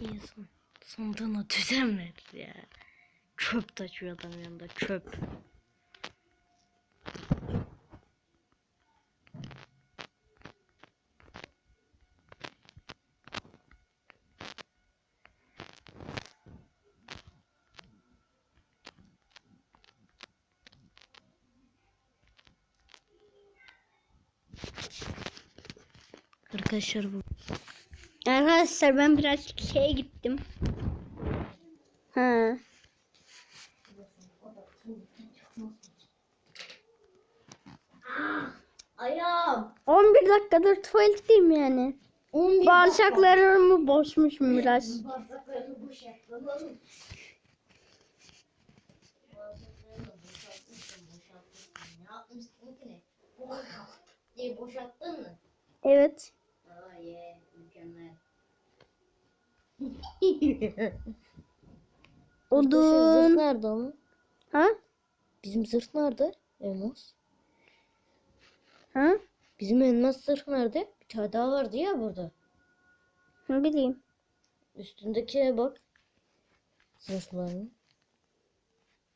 İnsan sandığına düzen verir ya. Çöp taşıyor adam yanında çöp. Arkadaşlar bu Arkadaşlar ben biraz şeye gittim. Ha. Ayağım. 11 dakikadır tuvaletteyim yani. 11 Bağırsaklarımı biraz. Ne? Boşalt diye boşalttın mı? Evet. Mükemmel. Odun. nerede ama? Ha? Bizim zırh nerede? Elmas. Ha? Bizim elmas zırh nerede? Bir tane daha vardı ya burada. Ne bileyim. Üstündekine bak. Zırhların.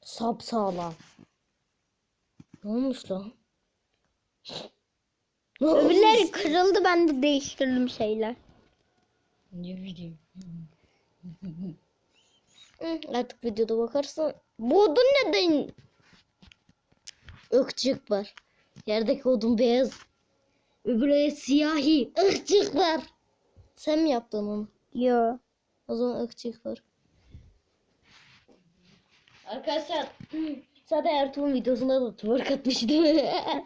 Sap sağlam. Ne olmuş lan? Öbürleri kırıldı ben de değiştirdim şeyler. Ne bileyim. Hı, Artık videoda bakarsan. Bu odun neden? Irkçık var. Yerdeki odun beyaz. Öbürü siyahi. Irkçık var. Sen mi yaptın onu? Yo. O zaman ırkçılık var. Arkadaşlar zaten Ertuğrul videosunda da twerk atmıştı.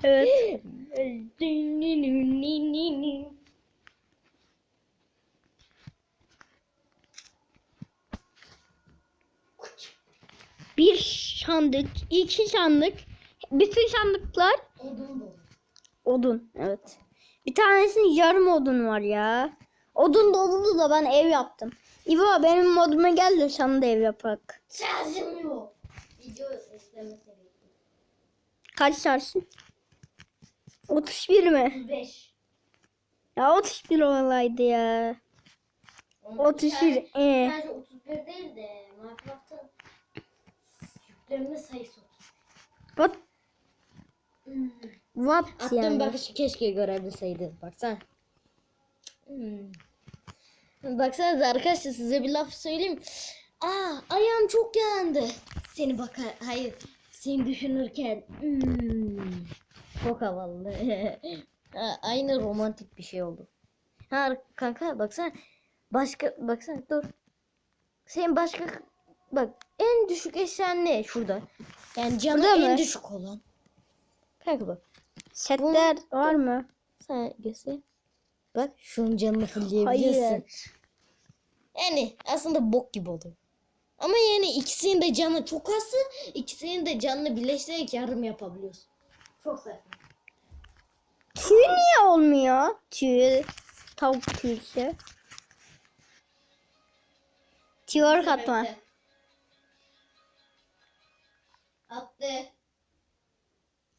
Evet. Bir sandık, iki sandık. Bütün sandıklar Odun dolu. odun. Evet. Bir tanesinin yarım odun var ya. Odun dolulu da ben ev yaptım. İbo benim moduma gel de sana da ev yapak. Şarjım yok. Video istemesi Kaç şarjın? 31 mi? 5. Ya 31 olaydı ya. 31. Ee, Sadece 31 değil de Minecraft'ın yüklerinin sayısı 30. what, Hmm. what Attığım yani? bakışı keşke görebilseydin. Baksana. Hmm. Baksanıza arkadaşlar size bir laf söyleyeyim. Aa ayağım çok yandı. Seni bak hayır. Seni düşünürken. Hmm. Çok havalı. Ha, Aynı romantik bir şey oldu. Ha kanka baksana. Başka baksana dur. Senin başka bak en düşük eşyan ne şurada? Yani canı Burada en mı? düşük olan. Kanka bak. Setler var mı? Sen göster. Bak şunun canını fullleyebilirsin. Hayır. Yani aslında bok gibi oluyor. Ama yani ikisinin de canı çok azı, ikisinin de canını birleştirerek yarım yapabiliyorsun. Çok saçma. Tüy niye olmuyor? Tüy. Tavuk tüyüsü. Tüyor katma. Attı.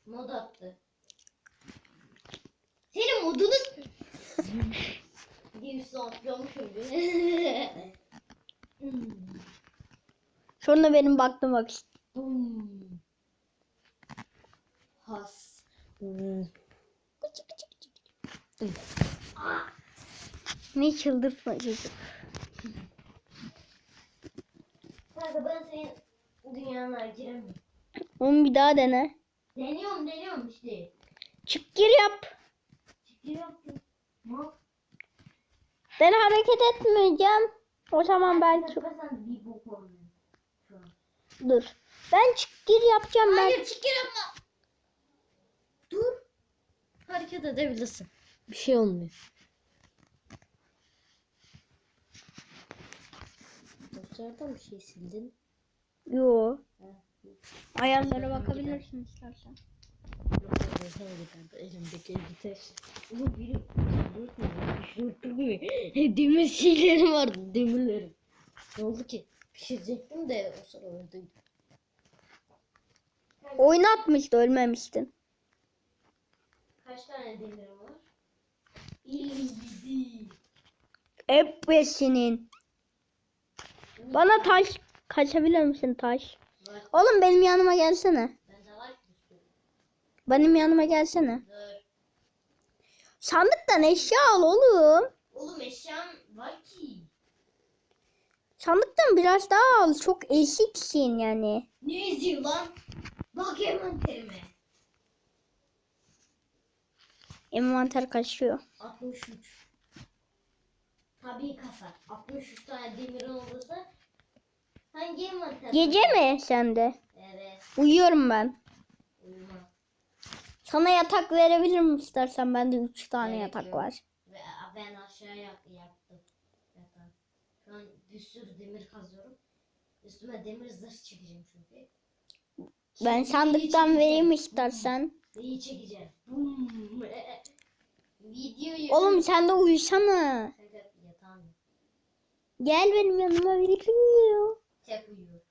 Mod attı. Senin modunu... Birisi atlamış öyle. Hmm. Sonra benim baktım bak. Bum. Has. Hmm. Kıçı. Ne çıldırtma çocuk. Kanka ben senin dünyana giremiyorum. Onu bir daha dene. Deniyorum deniyorum işte. Çık gir yap. Çıkıyor yaptım. Mal. Ben hareket etmeyeceğim. O zaman ben çık. An. Dur. Ben çık gir yapacağım ben. Hayır çıkıyor yapma. Dur. Hareket edebilirsin. Bir şey olmuyor. Dosyalardan bir şey sildin. Yo. Ha. Ayarlara bakabilirsin istersen. Elimdeki. Bu biri düşürttü gibi. Demir şeylerim vardı demirlerim. Ne oldu ki? Pişirecektim de o sırada öldüm. Oynatmıştı ölmemiştin. Kaç tane demirim var? 57. Hep besinin. Bana taş kaçabilir misin taş? Oğlum benim yanıma gelsene. Benim yanıma gelsene. Sandıktan eşya al oğlum. Oğlum eşyam var ki. Sandıktan biraz daha al. Çok eşitsin yani. Ne yazıyor lan? Bak envanterime. Envanter kaçıyor. 63. Tabii kasa. 63 tane demirin olursa hangi envanter? Gece mi sende? Evet. Uyuyorum ben. Uyuma. Sana yatak verebilirim istersen. Bende 3 tane Gerek yatak yok. var. Ben aşağıya yaktım. Yatağı. Şu an bir sürü demir kazıyorum. Üstüme demir zırh çekeceğim çünkü. Ben Şimdi sandıktan vereyim istersen. Neyi çekeceğim? Videoyu. Oğlum sen de uyusana. Gel benim yanıma birlikte uyuyor. Tek uyuyor.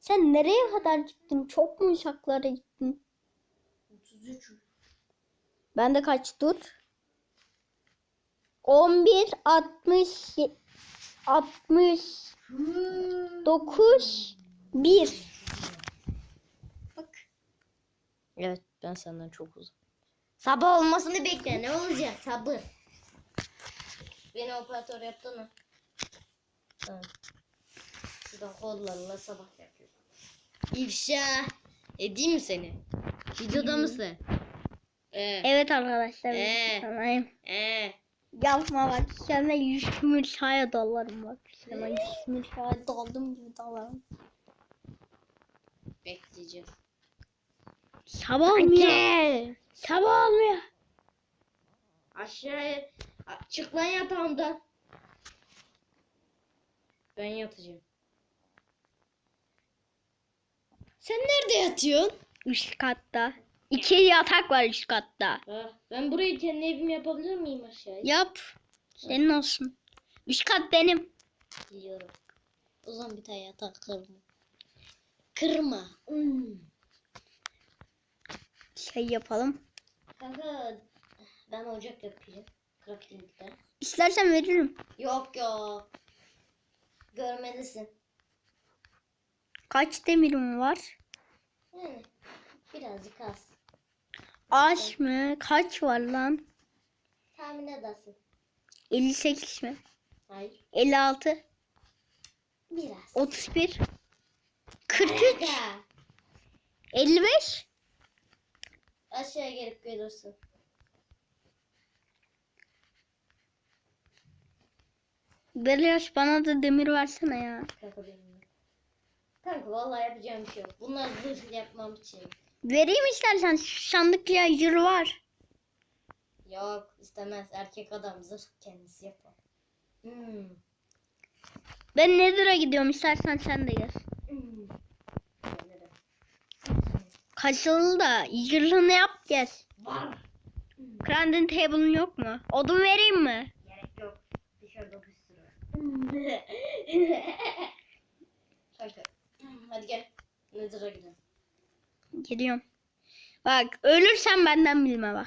Sen nereye kadar gittin? Çok mu uzaklara gittin? 33. Ben de kaç dur? 11 60 69 1 Bak. Evet ben senden çok uzak. Sabah olmasını bekle ne olacak sabır. Beni operatör yaptı mı? Tamam. Şuradan kollarla sabah yapıyor. İfşa edeyim mi seni? Videoda mısın? Ee, Evet arkadaşlar. Ee. Tamam. ee. Yapma bak. Sana 100 milçaya dalarım bak. Sana 100 milçaya daldım gibi dalarım. Bekleyeceğiz. Sabah olmuyor. Sabah olmuyor. Aşağıya çık lan yatağımdan. Ben yatacağım. Sen nerede yatıyorsun? Üst katta. İki yatak var üst katta. Ha, ben burayı kendi evim yapabilir miyim aşağıya? Yap. Senin olsun. Üst kat benim. Biliyorum. O zaman bir tane yatak kırma. Kırma. Hmm. Şey yapalım. Kanka ben ocak yapayım. Crafting'de. İstersen veririm. Yok yok. Görmelisin. Kaç demirim var? Yani birazcık az. Ağaç mı? Kaç var lan? Tahmin edersin. 58 mi? Hayır. 56 Biraz. 31 43 Kanka, 55 Aşağıya gelip görürsün. Belios bana da demir versene ya. Kanka benim. Kanka vallahi yapacağım bir şey yok. Bunlar zırh yapmam için. Vereyim istersen şu sandık yayır var. Yok istemez. Erkek adam zırh kendisi yapar. Hmm. Ben Nether'a gidiyorum istersen sen de gel. Hmm. Kaçılı da zırhını yap gel. Var. Crafting table'ın yok mu? Odun vereyim mi? Gerek yok. Dışarıda bir sürü. Hadi gel. Nether'a gidelim. Geliyorum. Bak ölürsen benden bilme bak.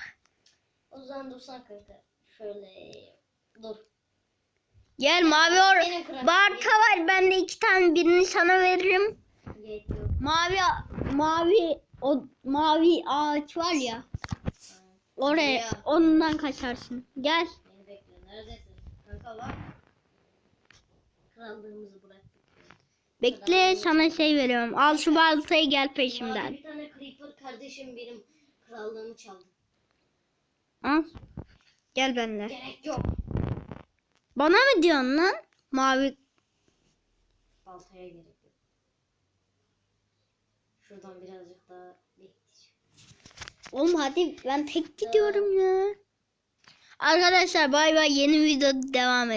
O zaman dursan kanka. Şöyle dur. Gel mavi or Barta var bende iki tane birini sana veririm. Gerek yok. Mavi mavi o mavi ağaç var ya. Oraya Ya. ondan kaçarsın. Gel. Beni bekle. Neredesin? Kanka bak. Krallığımızı bıraktık. Bekle sana şey veriyorum. Al şu baltayı gel peşimden. bir tane creeper kardeşim benim krallığımı çaldı. Al. Gel benimle. Gerek yok. Bana mı diyorsun lan? Mavi. Baltaya gerek yok. Şuradan birazcık daha bekleyeceğim. Oğlum hadi ben tek gidiyorum ya. Arkadaşlar bay bay yeni video devam